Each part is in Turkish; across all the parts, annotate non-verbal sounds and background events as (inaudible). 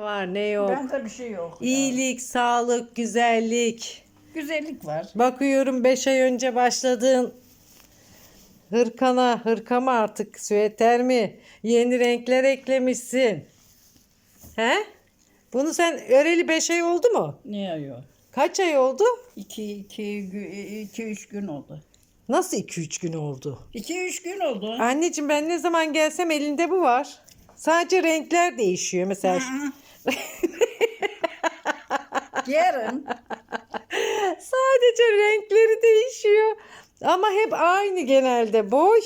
var ne yok. Bende bir şey yok. İyilik, sağlık, güzellik. Güzellik var. Bakıyorum 5 ay önce başladığın hırkana, hırka mı artık, süeter mi? Yeni renkler eklemişsin. He? Bunu sen öreli 5 ay oldu mu? Ne yapıyor? Kaç ay oldu? İki, iki, gü- iki, üç gün oldu. Nasıl 2-3 gün oldu? İki, üç gün oldu. Anneciğim ben ne zaman gelsem elinde bu var. Sadece renkler değişiyor mesela. (laughs) Yarın. Sadece renkleri değişiyor. Ama hep aynı genelde boy.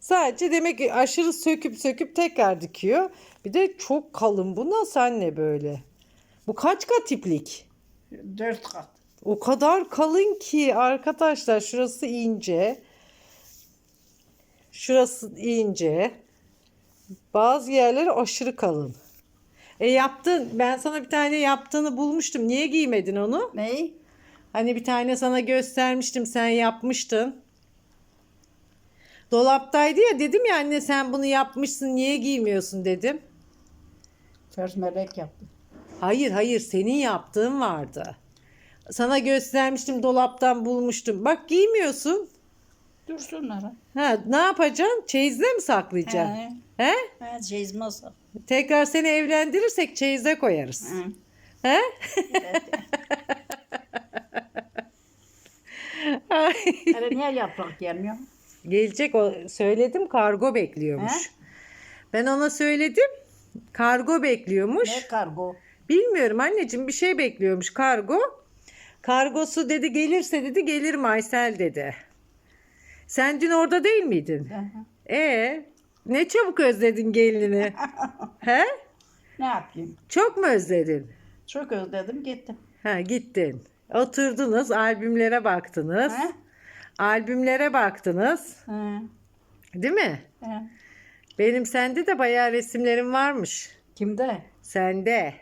Sadece demek ki aşırı söküp söküp tekrar dikiyor. Bir de çok kalın. Bu nasıl anne böyle? Bu kaç kat iplik? Dört kat. O kadar kalın ki arkadaşlar şurası ince. Şurası ince. Bazı yerleri aşırı kalın. E yaptın. Ben sana bir tane yaptığını bulmuştum. Niye giymedin onu? Ne? Hani bir tane sana göstermiştim sen yapmıştın. Dolaptaydı ya dedim ya anne sen bunu yapmışsın niye giymiyorsun dedim. Ters melek yaptım. Hayır hayır senin yaptığın vardı. Sana göstermiştim dolaptan bulmuştum. Bak giymiyorsun. Dursunlar. ha. Ne yapacaksın? Çeyizde mi saklayacaksın? He. He? Ha, çeyiz masa. Tekrar seni evlendirirsek çeyizde koyarız. Hı. He? (laughs) Hele niye yaprak gelmiyor? Gelecek o söyledim kargo bekliyormuş. He? Ben ona söyledim. Kargo bekliyormuş. Ne kargo? Bilmiyorum anneciğim bir şey bekliyormuş kargo. Kargosu dedi gelirse dedi gelirim Aysel dedi. Sen dün orada değil miydin? Hı hı. E ne çabuk özledin gelinini. (laughs) He? ne yapayım? Çok mu özledin? Çok özledim gittim. Ha gittin. Oturdunuz albümlere baktınız. Ha? Albümlere baktınız. Hı. Değil mi? Hı. Benim sende de bayağı resimlerim varmış. Kimde? Sende.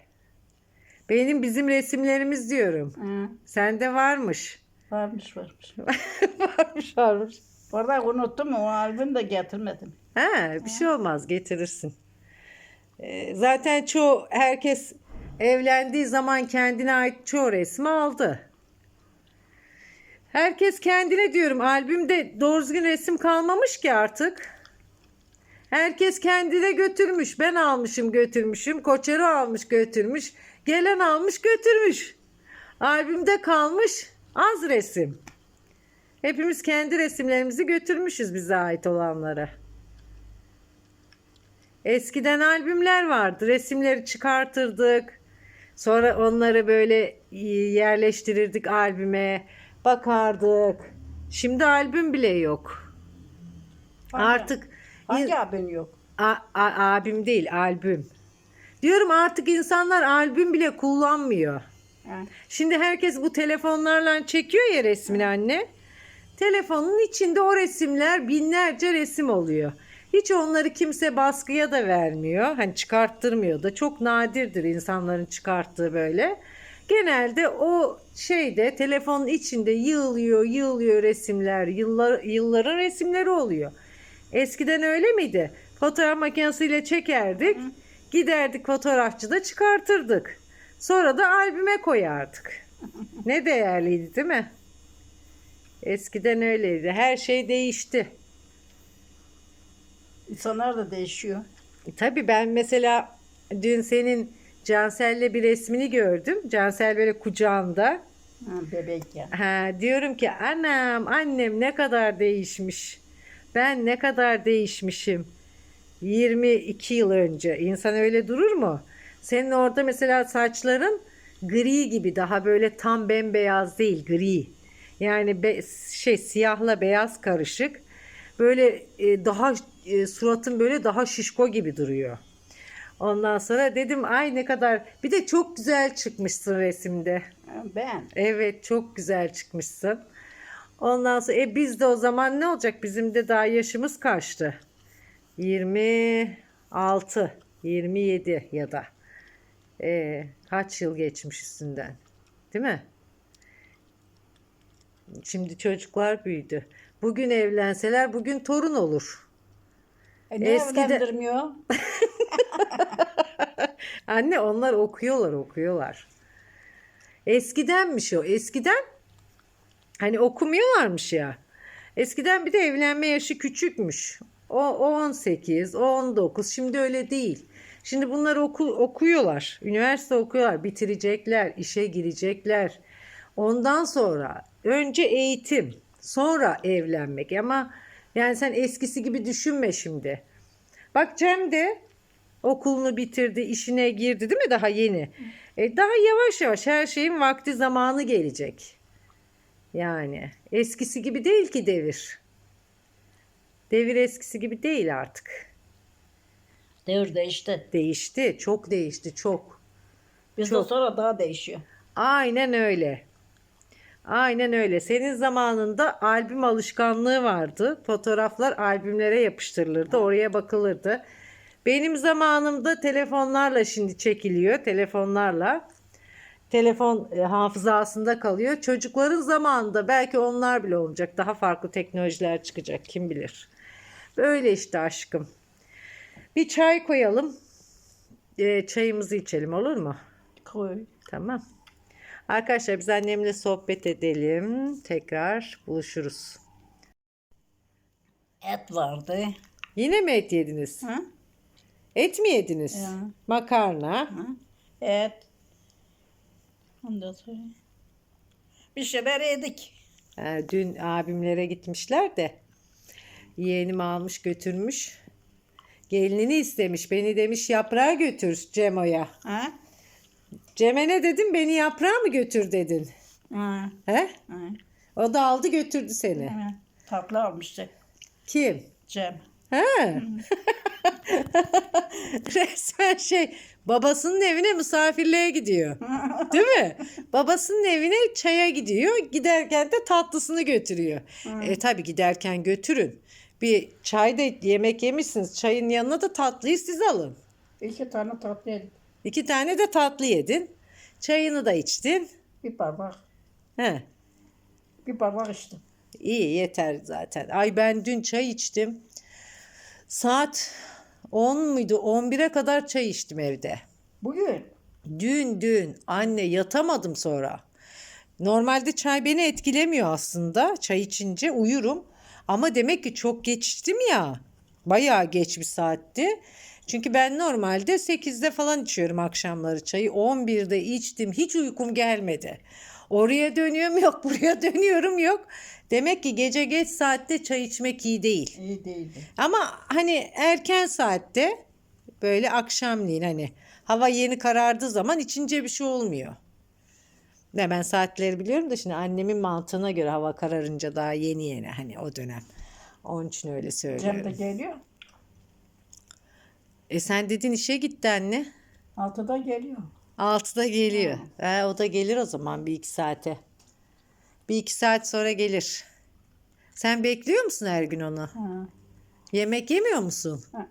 Benim bizim resimlerimiz diyorum. Hı. Sende varmış. Varmış varmış. (laughs) varmış varmış. Orada unuttum o albüm de getirmedim. Ha, bir şey olmaz getirirsin. Ee, zaten çoğu herkes evlendiği zaman kendine ait çoğu resmi aldı. Herkes kendine diyorum albümde doğru düzgün resim kalmamış ki artık. Herkes kendine götürmüş. Ben almışım götürmüşüm. Koçero almış götürmüş. Gelen almış götürmüş. Albümde kalmış az resim. Hepimiz kendi resimlerimizi götürmüşüz bize ait olanlara. Eskiden albümler vardı. Resimleri çıkartırdık. Sonra onları böyle yerleştirirdik albüme. Bakardık. Şimdi albüm bile yok. Hangi- Artık Hangi albüm yok? A- a- abim değil albüm. Diyorum artık insanlar albüm bile kullanmıyor. Ha. Şimdi herkes bu telefonlarla çekiyor ya resmini anne. Telefonun içinde o resimler binlerce resim oluyor. Hiç onları kimse baskıya da vermiyor. Hani çıkarttırmıyor da. Çok nadirdir insanların çıkarttığı böyle. Genelde o şeyde telefonun içinde yığılıyor, yığılıyor resimler. Yıllar, yılların resimleri oluyor. Eskiden öyle miydi? Fotoğraf makinesiyle çekerdik. Giderdik fotoğrafçıda çıkartırdık. Sonra da albüme koyardık. Ne değerliydi değil mi? Eskiden öyleydi. Her şey değişti. İnsanlar da değişiyor. E, Tabii ben mesela dün senin Cansel'le bir resmini gördüm. Cansel böyle kucağında. Ha, bebek ya. Ha, diyorum ki anam annem ne kadar değişmiş. Ben ne kadar değişmişim. 22 yıl önce. İnsan öyle durur mu? Senin orada mesela saçların gri gibi daha böyle tam bembeyaz değil gri. Yani be- şey siyahla beyaz karışık. Böyle e, daha e, suratın böyle daha şişko gibi duruyor. Ondan sonra dedim ay ne kadar bir de çok güzel çıkmışsın resimde. Ben. Evet çok güzel çıkmışsın. Ondan sonra e biz de o zaman ne olacak? Bizim de daha yaşımız kaçtı? 26, 27 ya da. E, kaç yıl geçmiş üstünden? Değil mi? Şimdi çocuklar büyüdü. Bugün evlenseler bugün torun olur. E, niye Eskide- evlendirmiyor? (laughs) Anne onlar okuyorlar okuyorlar. Eskidenmiş o. Eskiden hani okumuyorlarmış ya. Eskiden bir de evlenme yaşı küçükmüş. O, o 18, o 19. Şimdi öyle değil. Şimdi bunlar oku, okuyorlar. Üniversite okuyorlar. Bitirecekler. işe girecekler. Ondan sonra önce eğitim. Sonra evlenmek. Ama yani sen eskisi gibi düşünme şimdi. Bak Cem de okulunu bitirdi, işine girdi değil mi daha yeni? E, daha yavaş yavaş her şeyin vakti zamanı gelecek. Yani eskisi gibi değil ki devir. Devir eskisi gibi değil artık. Devir değişti. Değişti, çok değişti, çok. Bizden Çok. sonra daha değişiyor. Aynen öyle. Aynen öyle. Senin zamanında albüm alışkanlığı vardı. Fotoğraflar albümlere yapıştırılırdı. Oraya bakılırdı. Benim zamanımda telefonlarla şimdi çekiliyor. Telefonlarla. Telefon e, hafızasında kalıyor. Çocukların zamanında belki onlar bile olacak. Daha farklı teknolojiler çıkacak. Kim bilir. Böyle işte aşkım. Bir çay koyalım. E, çayımızı içelim olur mu? Koy. Tamam. Arkadaşlar biz annemle sohbet edelim. Tekrar buluşuruz. Et vardı. Yine mi et yediniz? Hı? Et mi yediniz? Ya. Makarna. Hı? Et. Ondan sonra bir şeyler yedik. Ha, dün abimlere gitmişler de yeğenim almış götürmüş. Gelinini istemiş. Beni demiş yaprağa götür Cemo'ya. Ha? Cem'e ne dedim? Beni yaprağa mı götür dedin? Ha. He? Ha. O da aldı götürdü seni. Ha. Tatlı almıştı Kim? Cem. Ha. (laughs) Resmen şey babasının evine misafirliğe gidiyor. (laughs) Değil mi? Babasının evine çaya gidiyor. Giderken de tatlısını götürüyor. E tabi giderken götürün. Bir çay da yemek yemişsiniz. Çayın yanına da tatlıyı siz alın. İki tane tatlı yedik. İki tane de tatlı yedin. Çayını da içtin. Bir bardak. He. Bir bardak içtim. İyi yeter zaten. Ay ben dün çay içtim. Saat 10 muydu? 11'e kadar çay içtim evde. Bugün Dün dün anne yatamadım sonra. Normalde çay beni etkilemiyor aslında. Çay içince uyurum. Ama demek ki çok geç içtim ya. Bayağı geç bir saatti. Çünkü ben normalde 8'de falan içiyorum akşamları çayı. 11'de içtim. Hiç uykum gelmedi. Oraya dönüyorum yok, buraya (laughs) dönüyorum yok. Demek ki gece geç saatte çay içmek iyi değil. iyi değildi. Ama hani erken saatte böyle akşamleyin hani hava yeni karardığı zaman içince bir şey olmuyor. Ne ben saatleri biliyorum da şimdi annemin mantığına göre hava kararınca daha yeni yeni hani o dönem. Onun için öyle söylüyorum. Cem de geliyor. E sen dedin işe gitti anne. Altıda geliyor. Altıda geliyor. E, o da gelir o zaman bir iki saate. Bir iki saat sonra gelir. Sen bekliyor musun her gün onu? Ha. Yemek yemiyor musun? Ha.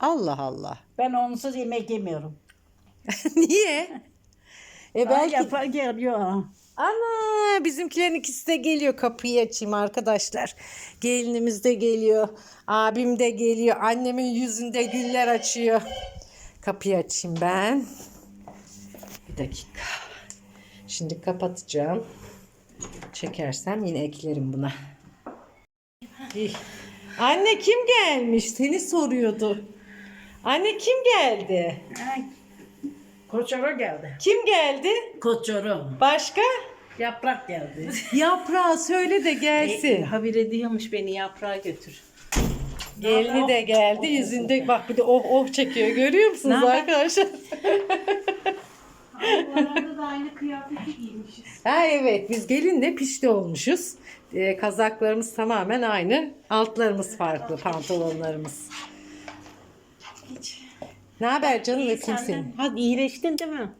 Allah Allah. Ben onsuz yemek yemiyorum. (laughs) Niye? (laughs) E Belki... belki yapar geliyor. Ana bizimkilerin ikisi de geliyor. Kapıyı açayım arkadaşlar. Gelinimiz de geliyor. Abim de geliyor. Annemin yüzünde güller açıyor. Kapıyı açayım ben. Bir dakika. Şimdi kapatacağım. Çekersem yine eklerim buna. Anne kim gelmiş? Seni soruyordu. Anne kim geldi? Koçoro geldi. Kim geldi? Koçoro. Başka? Yaprak geldi. (laughs) Yaprağı söyle de gelsin. Haber ediyormuş beni yaprağa götür. Gelini de geldi yüzünde bak bir de oh oh çekiyor görüyor musunuz arkadaşlar? Aralarında da aynı kıyafeti giymişiz. ha evet biz gelinle pişti olmuşuz. Ee, kazaklarımız tamamen aynı. Altlarımız farklı pantolonlarımız. Ne haber canım öpeyim seni. Hadi iyileştin değil mi?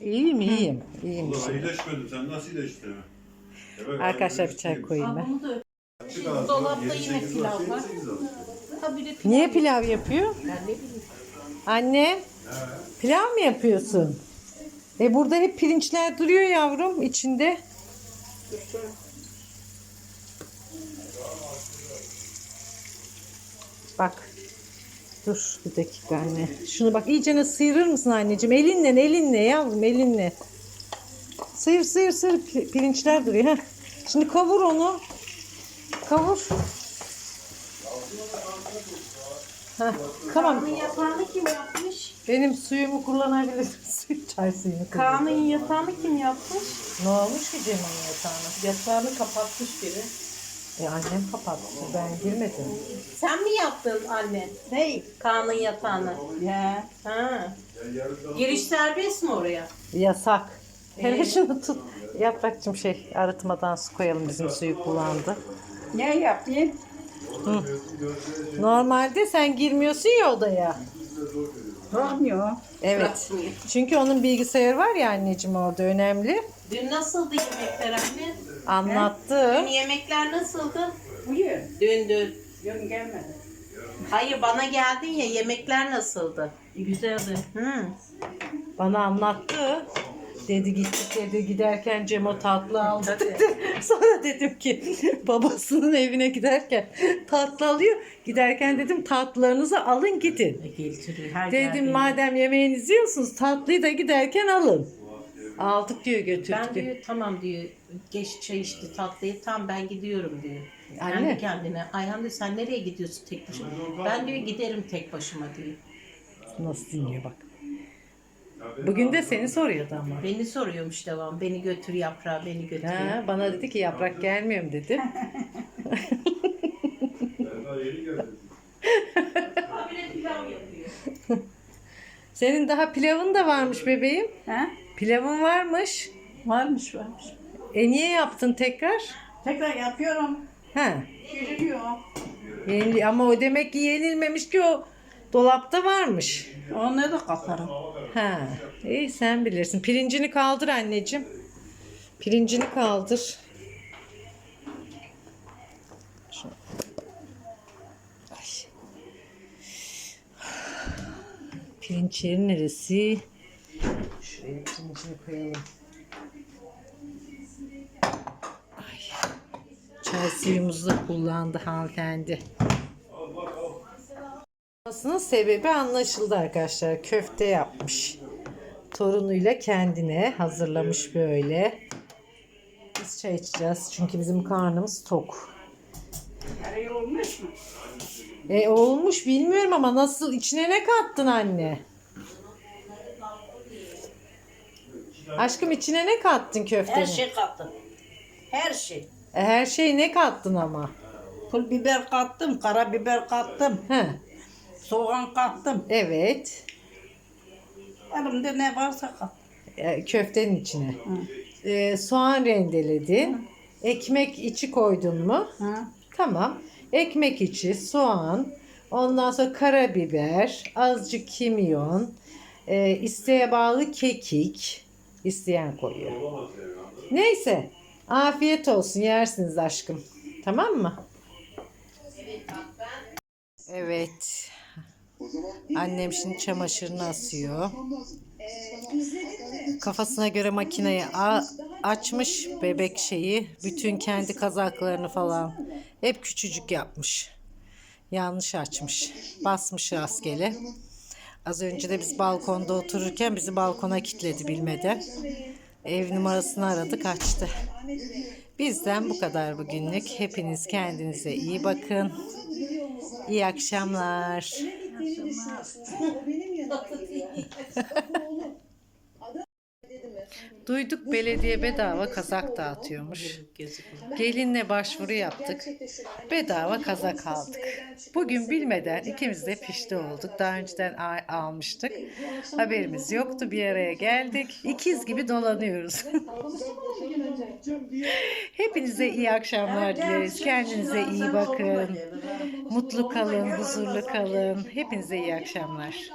İyiyim iyiyim. İyiyim. Ulan iyileşmedim. Sen nasıl iyileştin? Evet, Arkadaşlar bir çay koyayım ben. Bunu da öp. Dolapta yine pilav var. yedi, sekiz hafta. Tabii de pilav. Niye pilav yapıyor? Ben ne bileyim. Anne pilav mı yapıyorsun? E burada hep pirinçler duruyor yavrum içinde. Dur bir dakika anne. Şunu bak iyicene sıyırır mısın anneciğim? Elinle elinle yavrum elinle. Sıyır sıyır sıyır Pi- pirinçler duruyor. Heh. Şimdi kavur onu. Kavur. Heh, tamam. Kaan'ın yatağını kim yapmış? Benim suyumu kullanabilirsin. Çay (laughs) suyunu. Kaan'ın yatağını kim yapmış? Ne olmuş ki Cem'in yatağına? Yatağını kapatmış biri. E annem kapattı. Ben girmedim. Sen mi yaptın anne? Ney? Kaan'ın yatağını. Ya. Ha. Giriş serbest mi oraya? Yasak. Ee? Hele şunu tut. Yaprakçım şey arıtmadan su koyalım bizim suyu kullandı. Ne yapayım? Normalde sen girmiyorsun ya odaya. Olmuyor. Evet. Bırakmıyor. Çünkü onun bilgisayarı var ya anneciğim orada önemli. Dün nasıldı yemekler anne? Anlattı. Dün yemekler nasıldı? Buyur. Dün dün. Yok gelmedi. Hayır bana geldin ya yemekler nasıldı? Güzeldi. Hı. Bana anlattı. Dedi gittik dedi giderken Cemo tatlı aldı dedi. (laughs) Sonra dedim ki babasının evine giderken tatlı alıyor. Giderken dedim tatlılarınızı alın gidin. Getiriyor. Her Dedim madem yemeğinizi yiyorsunuz tatlıyı da giderken alın. Aldık diyor götürdük. Ben diyor tamam diyor geç çay içti tatlıyı tam ben gidiyorum diyor. Anne. Kendi kendine. Ayhan diyor sen nereye gidiyorsun tek başına? Ben diyor giderim tek başıma diyor. Nasıl dinliyor bak. Bugün de seni soruyordu ama. Beni soruyormuş devam. Beni götür yaprağı beni götür. Ha, bana dedi ki yaprak gelmiyorum dedi. Ben daha yeni geldim. Senin daha pilavın da varmış bebeğim. Ha? Pilavın varmış. Varmış varmış. E niye yaptın tekrar? Tekrar yapıyorum. Ha. Şişiriyor. Yenil ama o demek ki yenilmemiş ki o dolapta varmış. Onları da katarım. Ha. İyi sen bilirsin. Pirincini kaldır anneciğim. Pirincini kaldır. Şu- Ay. Pirincini koyalım. Ay. Çay suyumuzu kullandı hanımefendi. Olmasının sebebi anlaşıldı arkadaşlar. Köfte yapmış. Torunuyla kendine hazırlamış böyle. Biz çay içeceğiz çünkü bizim karnımız tok. E olmuş bilmiyorum ama nasıl içine ne kattın anne? Aşkım içine ne kattın köftenin? Her şey kattım. Her şey. E, her şey ne kattın ama? Pul biber kattım, karabiber kattım, He, soğan kattım. evet. Elimde ne varsa kattım. E, köftenin içine. E, soğan rendeledin. Ekmek içi koydun mu? Ha? Tamam. Ekmek içi, soğan, ondan sonra karabiber, azıcık kimyon, e, isteğe bağlı kekik, isteyen koyuyor. Neyse, afiyet olsun yersiniz aşkım. Tamam mı? Evet. Annem şimdi çamaşırını asıyor. Kafasına göre makineyi açmış bebek şeyi. Bütün kendi kazaklarını falan. Hep küçücük yapmış. Yanlış açmış. Basmış rastgele. Az önce de biz balkonda otururken bizi balkona kilitledi bilmeden. Ev numarasını aradı kaçtı. Bizden bu kadar bugünlük. Hepiniz kendinize iyi bakın. İyi akşamlar. (laughs) Duyduk belediye bedava kazak dağıtıyormuş. Gelinle başvuru yaptık. Bedava kazak aldık. Bugün bilmeden ikimiz de pişti olduk. Daha önceden almıştık. Haberimiz yoktu. Bir araya geldik. İkiz gibi dolanıyoruz. (laughs) Hepinize iyi akşamlar dileriz. Kendinize iyi bakın. Mutlu kalın, huzurlu kalın. Hepinize iyi akşamlar.